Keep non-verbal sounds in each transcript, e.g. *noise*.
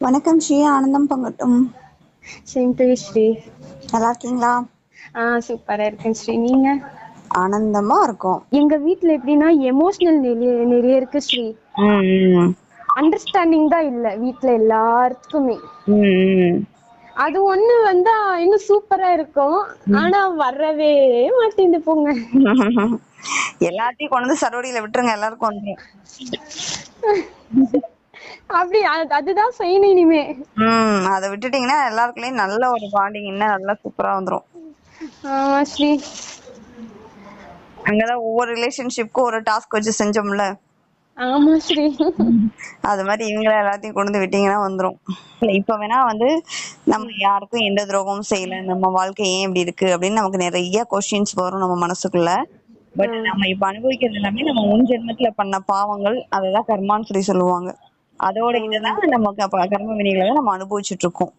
வணக்கம் ஸ்ரீ ஆனந்தம் பங்கட்டும். Same to Sri. நல்லா இருக்கீங்களா ஆ சூப்பரா இருக்கேன் ஸ்ரீ. நீங்க? ஆனந்தமா இருக்கும். எங்க வீட்ல எப்படின்னா எமோஷனல் நிறைய இருக்கு ஸ்ரீ. அண்டர்ஸ்டாண்டிங் தான் இல்ல வீட்ல எல்லாத்துக்குமே. அது ஒண்ணு வந்தா இன்னும் சூப்பரா இருக்கும். ஆனா வரவே மாட்டேங்குது போங்க. எல்லாத்தையும் கொண்டு வந்து சரோடியில விட்டுருங்க எல்லாருக்கும் வந்துரும். *laughs* அப்படி அது- அதுதான் செய்யணும் இனிமே. ம் அதை விட்டுட்டீங்கன்னா எல்லாருக்குள்ளயும் நல்ல ஒரு பாண்டிங் இன்னும் நல்லா சூப்பரா வந்துரும். ஆமா ஸ்ரீ. அங்கதான் ஒவ்வொரு ரிலேஷன்ஷிப்க்கும் ஒரு டாஸ்க் வச்சு செஞ்சோம்ல. ஆமா ஸ்ரீ. அது மாதிரி இவங்கள எல்லாத்தையும் கொண்டு வந்து விட்டீங்கன்னா வந்துரும். இப்ப வேணா வந்து நம்ம யாருக்கும் எந்த துரோகமும் செய்யல. நம்ம வாழ்க்கை ஏன் இப்படி இருக்கு அப்படின்னு நமக்கு நிறைய கொஸ்டின்ஸ் வரும் நம்ம மனசுக்குள்ள. பட் நம்ம இப்ப அனுபவிக்கிறது எல்லாமே நம்ம முன் ஜென்மத்துல பண்ண பாவங்கள் அததான் கர்மான்னு சொல்லி சொல்லுவாங்க. அதோட இதுதான் அப்ப கர்ம வினைகளை நம்ம அனுபவிச்சுட்டு இருக்கோம்.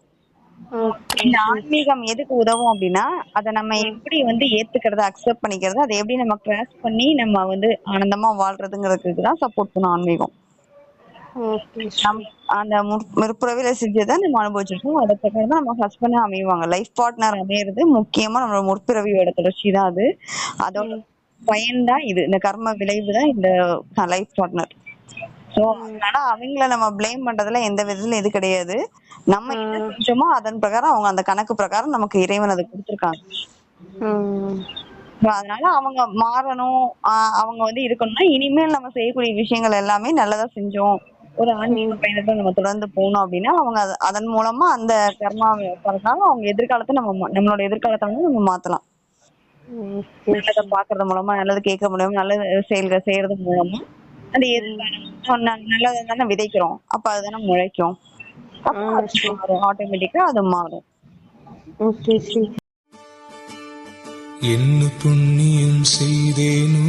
இந்த ஆன்மீகம் எதுக்கு உதவும் அப்படின்னா அதை நம்ம எப்படி வந்து ஏத்துக்கிறத அக்செப்ட் பண்ணிக்கிறது அதை எப்படி நம்ம கிராஸ் பண்ணி நம்ம வந்து ஆனந்தமா வாழ்றதுங்கிறதுக்கு தான் சப்போர்ட் பண்ணும் ஆன்மீகம். அந்த முற்- முற்பிறவில செஞ்சதை நம்ம அனுபவிச்சிருக்கோம் அதை பிரகாரம் தான் நம்ம ஹஸ்பண்ட் அமைவாங்க. லைஃப் பார்ட்னர் அமையிறது முக்கியமா நம்மளோட முற்பிறவியோட தொடர்ச்சி தான் அது. அதோட பயன் தான் இது. இந்த கர்ம விளைவு தான் இந்த லைஃப் பார்ட்னர் சோ அதனால அவங்கள நம்ம ப்ளேம் பண்றதுல எந்த விதத்துல இது கிடையாது. நம்ம என்ன செஞ்சோமோ அதன் பிரகாரம் அவங்க அந்த கணக்கு பிரகாரம் நமக்கு இறைவன் அதை கொடுத்துருக்காங்க. அதனால அவங்க மாறணும். அவங்க வந்து இருக்கணும்னா இனிமேல் நம்ம செய்யக்கூடிய விஷயங்கள் எல்லாமே நல்லதா செஞ்சோம். ஒரு ஆன்மீக பயணத்தை நம்ம தொடர்ந்து போகணும் அப்படின்னா அவங்க அத- அதன் மூலமா அந்த கர்மா பிறந்தாலும் அவங்க எதிர்காலத்தை நம்ம நம்மளோட எதிர்காலத்தை வந்து நம்ம மாத்தலாம். நல்லதை பாக்குறது மூலமா நல்லது கேட்க முடியும் நல்ல செயல்கள் செய்யறது மூலமா. அந்த எதிர்காலம் ந- நல்லதை தானே விதைக்கிறோம். அப்ப அதுதானே முளைக்கும். அது ஆட்டோமேட்டிக்கா அது மாறும். என்ன புண்ணியம் செய்தேனோ